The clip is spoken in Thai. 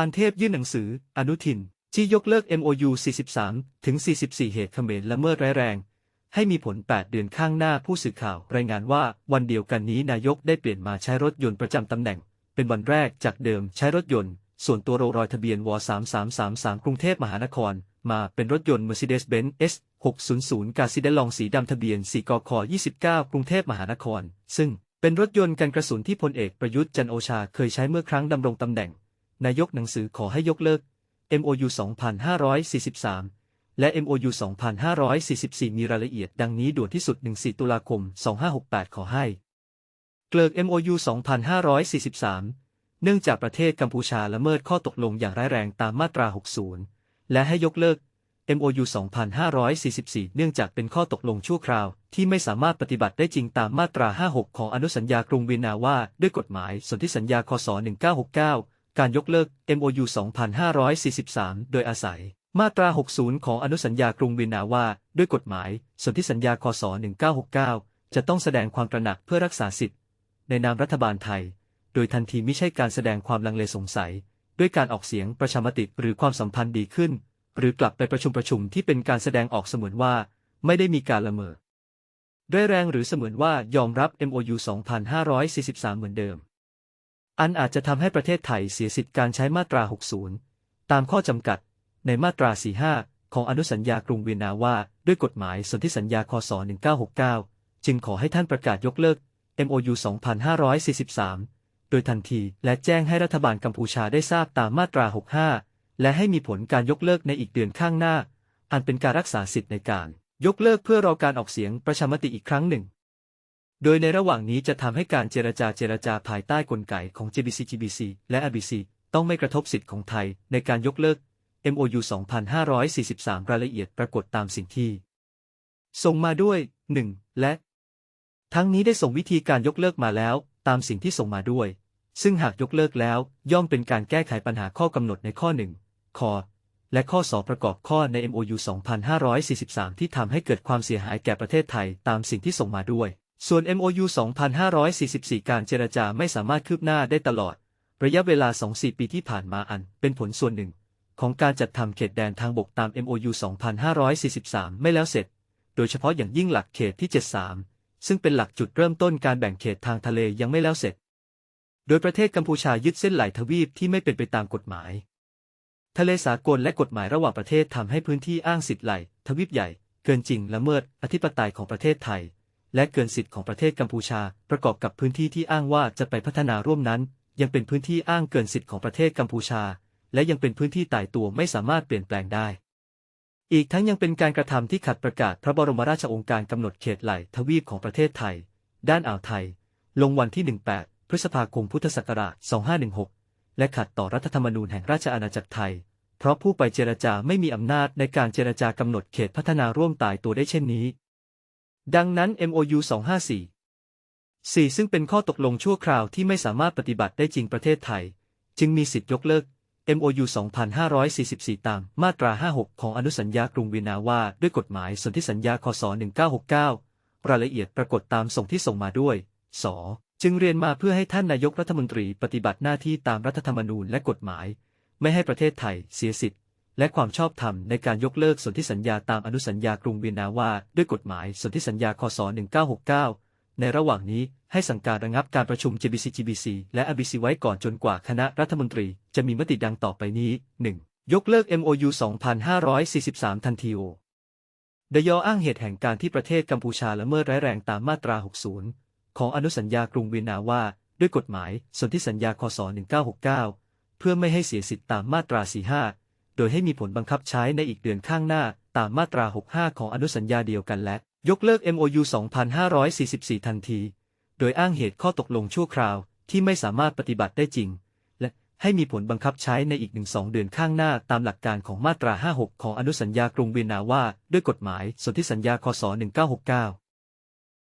านเทพยื่นหนังสือ อนุทิน ที่ยกเลิก MOU 43 ถึง 44 เหตุเขมรละเมิดร้ายแรง ให้มีผล 8 เดือนข้างหน้าผู้สื่อข่าว รายงานว่าวันเดียวกันนี้นายกได้เปลี่ยนมาใช้รถยนต์ประจำตำแหน่ง เป็นวันแรกจากเดิมใช้รถยนต์ ส่วนตัวโรรอยทะเบียนว3333 กรุงเทพมหานคร มาเป็นรถยนต์ Mercedes-Benz S 600กาซิเดลองสีดำทะเบียน 4 กค 29 กรุงเทพมหานคร ซึ่งเป็นรถยนต์กันกระสุนที่พลเอกประยุทธ์จันโอชาเคยใช้เมื่อครั้งดำรงตำแหน่ง นายกหนังสือขอให้ยกเลิก MOU 2543 และ MOU 2544 มีรายละเอียดดังนี้ด่วนที่สุด 14 ตุลาคม 2568 ขอให้ เกลิก MOU 2543 เนื่องจากประเทศกัมพูชาละเมิดข้อตกลงอย่างร้ายแรงตามมาตรา 60 และให้ยกเลิก MOU 2544 เนื่องจากเป็นข้อตกลงชั่วคราวที่ไม่สามารถปฏิบัติได้จริงตามมาตรา 56 ของอนุสัญญากรุงเวียนนาว่าด้วยกฎหมายสนธิสัญญาคศ1969 การยกเลิก MOU 2543 โดยอาศัย มาตรา 60 ของอนุสัญญากรุงเวียนนาว่า ด้วยกฎหมายสนธิสัญญาคศ 1969 จะต้องแสดงความตระหนักเพื่อรักษาสิทธิในนามรัฐบาลไทย โดยทันทีไม่ใช่การแสดงความลังเลสงสัย ด้วยการออกเสียงประชามติหรือความสัมพันธ์ดีขึ้น หรือกลับไปประชุมประชุมที่เป็นการแสดงออกเสมือนว่า ไม่ได้มีการละเมิดด้วยแรงหรือเสมือนว่ายอมรับ MOU 2543 เหมือนเดิม อันอาจจะทำให้ประเทศไทยเสียสิทธิการใช้มาตรา 60 ตามข้อจำกัดในมาตรา 45 ของอนุสัญญากรุงเวียนนาว่า ด้วยกฎหมายสนธิสัญญาคศ 1969 จึงขอให้ท่านประกาศยกเลิก MOU 2543 โดยทันทีและแจ้งให้รัฐบาลกัมพูชาได้ทราบตามมาตรา 65 และให้มีผลการยกเลิกในอีกเดือนข้างหน้า อันเป็นการรักษาสิทธิ์ในการ ยกเลิกเพื่อรอการออกเสียงประชามติอีกครั้งหนึ่ง โดยในระหว่างนี้จะทำให้การเจรจาเจรจาภายใต้กลไกของ JBC GBC และ RBC ต้องไม่กระทบสิทธิ์ของไทยในการยกเลิก MOU 2543 รายละเอียดปรากฏตามสิ่งที่ ส่งมาด้วย 1 และ ทั้งนี้ได้ส่งวิธีการยกเลิกมาแล้ว ตามสิ่งที่ส่งมาด้วย ซึ่งหากยกเลิกแล้วย่อมเป็นการแก้ไขปัญหาข้อกำหนดในข้อ1คอและข้อ 2 ประกอบข้อใน MOU 2543 ที่ทำให้เกิดความเสียหายแก่ประเทศไทยตามสิ่งที่ส่งมาด้วย ส่วน MOU 2544 การเจรจาไม่สามารถคืบหน้าได้ตลอด ระยะเวลา 2-4 ปีที่ผ่านมาอันเป็นผลส่วนหนึ่ง ของการจัดทำเขตแดนทางบกตาม MOU 2543 ไม่แล้วเสร็จ โดยเฉพาะอย่างยิ่งหลักเขตที่ 73 ซึ่งเป็นหลักจุดเริ่มต้นการแบ่งเขตทางทะเลยังไม่แล้วเสร็จ โดยประเทศกัมพูชายึดเส้นไหลทวีปที่ไม่เป็นไปตามกฎหมาย ทะเลสากลและกฎหมายระหว่างประเทศทำให้พื้นที่อ้างสิทธิ์ไหลทวีปใหญ่ เกินจริงละเมิดอธิปไตยของประเทศไทย และเกินสิทธิ์ของประเทศกัมพูชา ประกอบกับพื้นที่ที่อ้างว่าจะไปพัฒนาร่วมนั้น ยังเป็นพื้นที่อ้างเกินสิทธิ์ของประเทศกัมพูชา และยังเป็นพื้นที่ตายตัวไม่สามารถเปลี่ยนแปลงได้ อีกทั้งยังเป็นการกระทำที่ขัดประกาศพระบรมราชโองการกำหนดเขตไหลทวีปของประเทศไทย ด้านอ่าวไทย ลงวันที่ 18 พฤษภาคมพุทธศักราช 2516 และขัดต่อรัฐธรรมนูญแห่งราชอาณาจักรไทย เพราะผู้ไปเจรจาไม่มีอำนาจในการเจรจากำหนดเขตพัฒนาร่วมตายตัวได้เช่นนี้ ดังนั้น MOU 254 4 ซึ่งเป็นข้อตกลงชั่วคราวที่ไม่สามารถปฏิบัติได้จริงประเทศไทย จึงมีสิทธิยกเลิก MOU 2544 ตามมาตรา 56 ของอนุสัญญากรุงเวียนนาว่า ด้วยกฎหมายสนธิสัญญาคศ 1969 รายละเอียดปรากฏตามส่งที่ส่งมาด้วย ส จึงเรียนมาเพื่อให้ท่านนายกรัฐมนตรีปฏิบัติหน้าที่ตามรัฐธรรมนูญและกฎหมาย ไม่ให้ประเทศไทยเสียสิทธิ และความชอบธรรมในการยกเลิกสนธิสัญญาตามอนุสัญญากรุงเวียนนาว่า ด้วยกฎหมายสนธิสัญญาคศ 1969 ในระหว่างนี้ให้สั่งการระงับการประชุม JBC GBC และ RBC ไว้ก่อนจนกว่าคณะรัฐมนตรีจะมีมติดังต่อไปนี้ 1. ยกเลิก MOU 2543 ทันทีโอดยออ้างเหตุแห่งการที่ประเทศกัมพูชาละเมิดร้ายแรงตามมาตรา 60 ของอนุสัญญากรุงเวียนนาว่า ด้วยกฎหมายสนธิสัญญาคศ 1969 เพื่อไม่ให้เสียสิทธิตามมาตรา 45 โดยให้มีผลบังคับใช้ในอีกเดือนข้างหน้า ตามมาตรา 65 ของอนุสัญญาเดียวกันและ ยกเลิก MOU 2544 ทันที โดยอ้างเหตุข้อตกลงชั่วคราวที่ไม่สามารถปฏิบัติได้จริง และให้มีผลบังคับใช้ในอีกหนึ่งสองเดือนข้างหน้าตามหลักการของมาตรา 56 ของอนุสัญญากรุงเวียนนาว่า ด้วยกฎหมายสนธิสัญญาคศ1969